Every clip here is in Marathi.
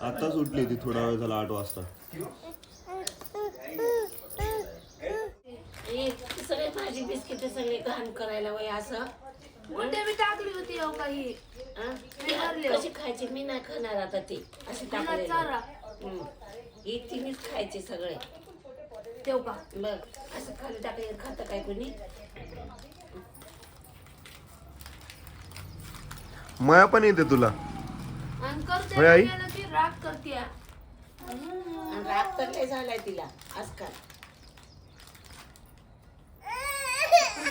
आता सुटली ती थोडा वेळ झाला आठ वाजता. हे सगळे भाजी बिस्किट सगळे घाण करायला वय असं. मी टाकली होती अहो काही. हं? मी भरली हो. कशी खायची? मी नाही खाणार आता ती. अशी चारा. हं. तिनेच खायचे सगळे. का? बघ असं खाली टाकले खातं काय कोणी? मया पण येते तुला. होय, आई? राग करते राग तर लय झालाय तिला आजकाल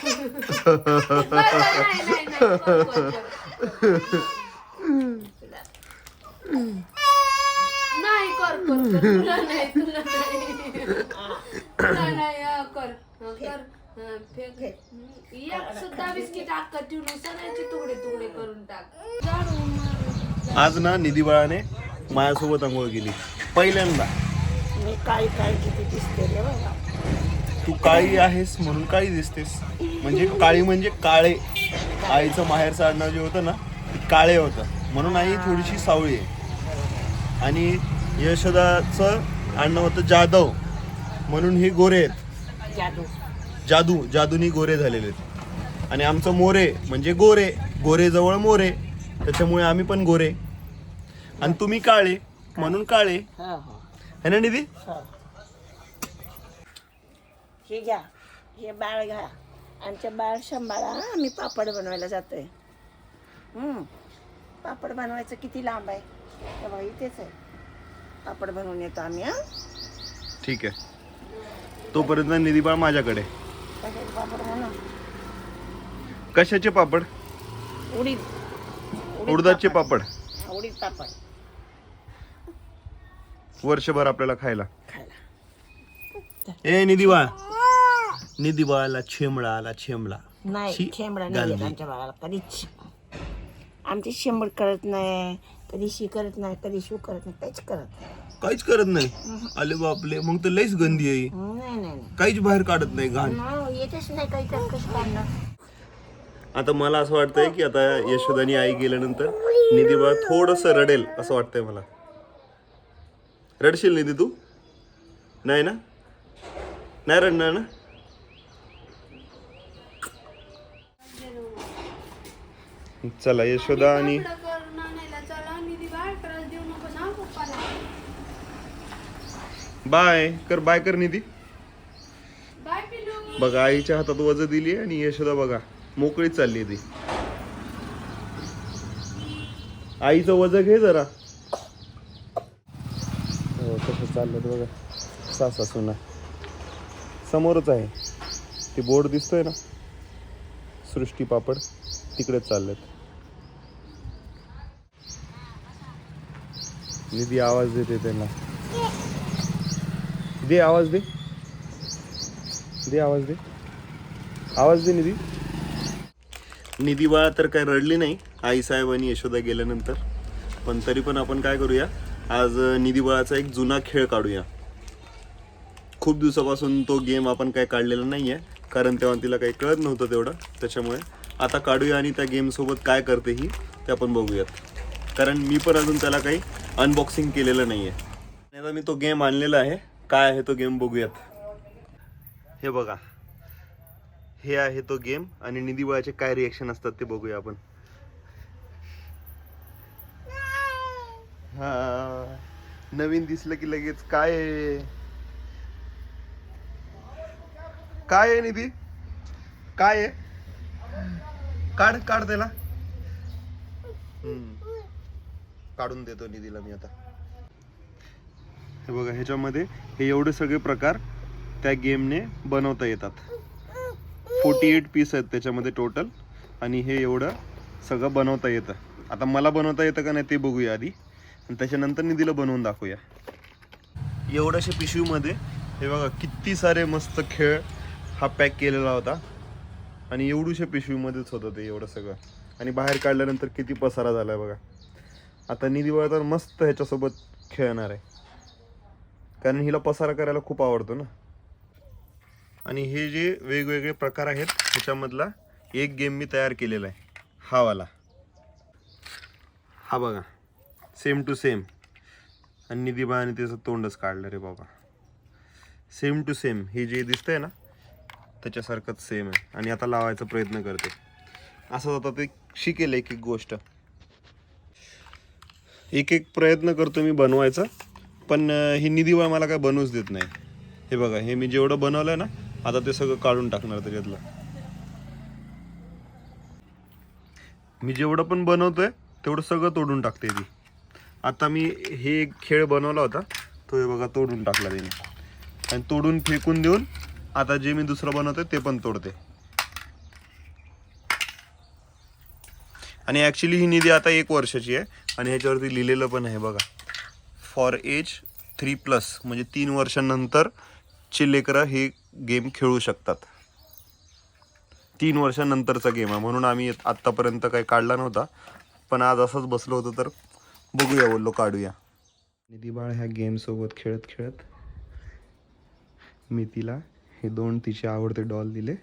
नाही नाही नाही कर, कर, कर. नाही कर कर कर. तुला नाही तुला नाही तुला नाही कर कर हा, एक सुद्धा बिस्किट अक्का ठेवून सगळ्याचे तुकडे तुकडे करून टाक. आज ना निधी बाळाने माझ्यासोबत आंघोळ केली. पहिल्यांदा. मी किती दिसते रे बाबा तू काळी आहेस म्हणून काळी दिसतेस. म्हणजे काळी म्हणजे काळे. आईचं माहेरचं आडनाव जे होतं ना ते काळे होतं. म्हणून आई थोडीशी सावळी आहे. आणि यशोदाचं आडनाव होतं जाधव. म्हणून हे गोरे आहेत. जादू. जादू. जादूनी गोरे झालेले आहेत. आणि आमचं मोरे म्हणजे गोरे. गोरे जवळ मोरे. त्याच्यामुळे आम्ही पण गोरे. आणि तुम्ही काळे म्हणून काळे. हो ना निधी? हो. हे घ्या. हे बाळ घ्या. आमच्या बाळ सांभाळा. आम्ही पापड बनवायला जातोय. हम्म. पापड बनवायचं किती लांब आहे? तेव्हा इथेच आहे. पापड बनवून येतो आम्ही हा. ठीक आहे. तोपर्यंत निधी बाळ माझ्याकडे. कशाचे पापड बनव. कशाचे पापड? उडीद. उडदाचे पापड. उडीद पापड. वर्षभर आपल्याला खायला. खायला. ए निधी बाळ निधी बाळाला छेमळा आला छेमळा नाही शी, शेंबडा नाही येत गांधी. आमच्या बाळाला कधीच आमची शेंबड करत नाही. कधी शी करत नाही कधी शू करत नाही काहीच करत नाही. काहीच करत नाही. आले बापले मग तर लईच गंदी आहे. नाही नाही नाही. काहीच बाहेर काढत नाही घाण. येतच नाही काही तर कसं काढणार आता मला असं वाटतंय की आता यशोदानी आई गेल्यानंतर निधी बाळ थोडस रडेल असं वाटतंय मला. रडशील निधी तू? नाही ना? नाही रडणार ना? चला यशोदा आणि बाय कर बाय कर निधी. बघा आईच्या हातात वज दिली आणि यशोदा बघा. मोकळी चालली ती. आईचं वज घे जरा. हो कसं चाललं बघा. सासा सुना समोरच आहे. ते बोर्ड दिसतोय ना? सृष्टी पापड तिकडेच चाललेत. निधी आवाज देते त्यांना. दे आवाज दे. दे आवाज दे. आवाज दे निधी. निधी बाळा तर काय रडली नाही. आई साहेब आणि यशोदा गेल्यानंतर. पण तरी पण आपण काय करूया? आज निधी बाळाचा एक जुना खेळ काढूया. खूप दिवसापासून तो गेम आपण काय काढलेला नाही आहे कारण तेव्हा तिला काही कळत नव्हतं तेवढं. त्याच्यामुळे आता काढूया आणि त्या गेमसोबत काय करते ही ते आपण बघूयात. कारण मी पण अजून त्याला काही अनबॉक्सिंग केलेलं नाही आहे आता मी तो गेम आणलेला आहे. काय आहे तो गेम बघूयात. हे बघा. हे आहे तो गेम आणि निधी बाळाचे काय रिएक्शन असतात ते बघूया आपण. हा. नवीन दिसलं की लगेच काय आहे? काय आहे निधी? काय आहे? काढ काढ त्याला. हम्म. काढून देतो निधीला मी आता. हे बघा ह्याच्यामध्ये हे एवढे सगळे प्रकार त्या गेमने बनवता येतात. फोर्टी एट पीस आहेत त्याच्यामध्ये टोटल आणि हे एवढं सगळं बनवता येतं. आता मला बनवता येतं का नाही ते बघूया आधी. आणि त्याच्यानंतर निधीला बनवून दाखवूया. एवढ्याशा पिशवीमध्ये हे बघा किती सारे मस्त खेळ हा पॅक केलेला होता. आणि एवढूशा पिशवीमध्येच होतं ते एवढं सगळं. आणि बाहेर काढल्यानंतर किती पसारा झाला बघा. आता निधी बघा तर मस्त ह्याच्यासोबत खेळणार आहे. कारण हिला पसारा करायला खूप आवडतो ना. आणि हे जे वेगवेगळे प्रकार आहेत ह्याच्यामधला एक गेम मी तयार केलेला आहे. हा वाला. हा बघा. सेम टू सेम आणि निधीबाने त्याचं तोंडच काढलं रे बाबा. सेम टू सेम हे जे दिसतंय ना त्याच्यासारखंच सेम आहे. आणि आता लावायचा प्रयत्न करते. असंच आता ते शिकेल एक एक गोष्ट. एक एक प्रयत्न करतो मी बनवायचा. पण ही निधीबाळ मला काय बनवूच देत नाही. हे बघा हे मी जेवढं बनवलं ना आता ते सगळं काढून टाकणार त्याच्यातलं. मी जेवढं पण बनवतोय तेवढं सगळं तोडून टाकते ती आता मी हे एक खेळ बनवला होता तो हे बघा तोडून टाकला तिने आणि तोडून फेकून देऊन आता जे मी दुसरं बनवतोय ते पण तोडते. आणि ॲक्च्युली ही निधी आता एक वर्षाची आहे आणि ह्याच्यावरती लिहिलेलं पण आहे बघा. फॉर एज थ्री प्लस म्हणजे तीन वर्षांनंतर चे लेकरं हे गेम खेळू शकतात. तीन वर्षानंतरचा गेम आहे. म्हणून आम्ही आत्तापर्यंत काही काढला नव्हता. पण आज असंच बसलो होतो तर बघूया बोललो काढूया. निधी बाळ ह्या गेमसोबत खेळत खेळत मी तिला हे दोन तिचे आवडते डॉल दिले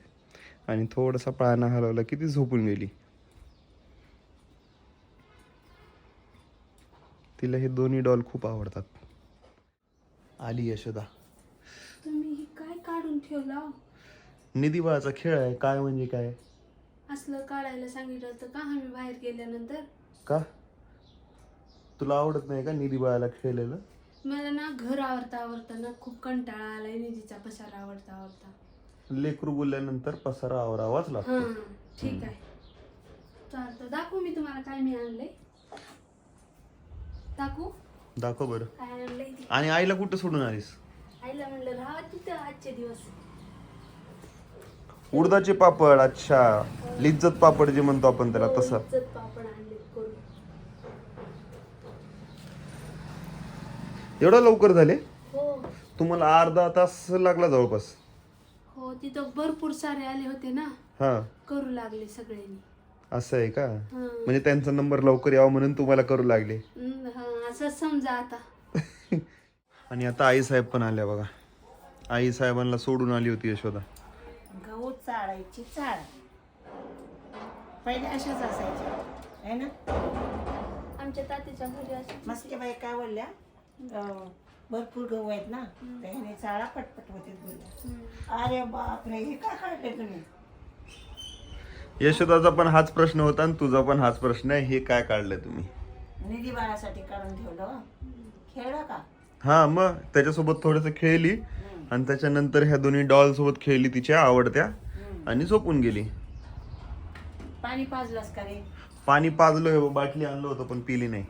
आणि थोडासा पाळणा हलवला की ती झोपून गेली. तिला हे दोन्ही डॉल खूप आवडतात. आली यशोदा. तुम्ही हे काय काढून ठेवला? निधी बाळाचा खेळ आहे काय म्हणजे काय? असलं काढायला सांगितलं होतं का? आम्ही बाहेर गेल्यानंतर. का? तुला आवडत नाही का निधी बाळाला खेळलेलं? मला ना घर आवडता आवडता ना. खूप कंटाळा आलाय निधीचा पसारा आवडता आवडता. लेकरू बोलल्यानंतर पसारा आवरावाच लागतो. ठीक आहे. चालतं. दाखवू मी तुम्हाला काय मी आणलंय. दाखवू? दाखव बरं. काय आणलंय ते? आणि आईला कुठं सोडून आलीस? आईला म्हणलं राहा तिथं आजचे दिवस. उडदाचे पापड अच्छा. लिज्जत पापड जे म्हणतो आपण त्याला हो, तसं. इज्जत पापड आणले करून एवढा लवकर झाले? हो. तुम्हाला अर्धा तास लागला जवळपास. हो तिथं भरपूर सारे आले होते ना. हा. करू लागले सगळ्यांनी. असं आहे का? हा. म्हणजे त्यांचा नंबर लवकर यावा म्हणून तुम्हाला करू लागले. हा असं समजा आता. आणि आता आई साहेब पण आल्या बघा. आई साहेबांना सोडून आली होती यशोदा. गहू चाळायची चाळ. पहिले अशाच असायच्या. आहे ना? आमच्या तात्याच्या घरी अशी मस्के बाई काय बोलल्या? अं, भरपूर गहू आहेत ना? तर ह्याने चाळा पटपट होते बोलल्या. अरे बापरे हे काय काढले तुम्ही? यशोदाचा पण हाच प्रश्न होता आणि तुझा पण हाच प्रश्न आहे. हे काय काढलंय तुम्ही? निधी बाळासाठी काढून ठेवलं. खेळलं का? हा मग त्याच्यासोबत थोडस खेळली आणि त्याच्यानंतर ह्या दोन्ही डॉल सोबत खेळली तिच्या आवडत्या आणि झोपून गेली. पाणी पाजलंस का रे? पाणी पाजलं हे बाटली आणलं होतं पण पिली नाही.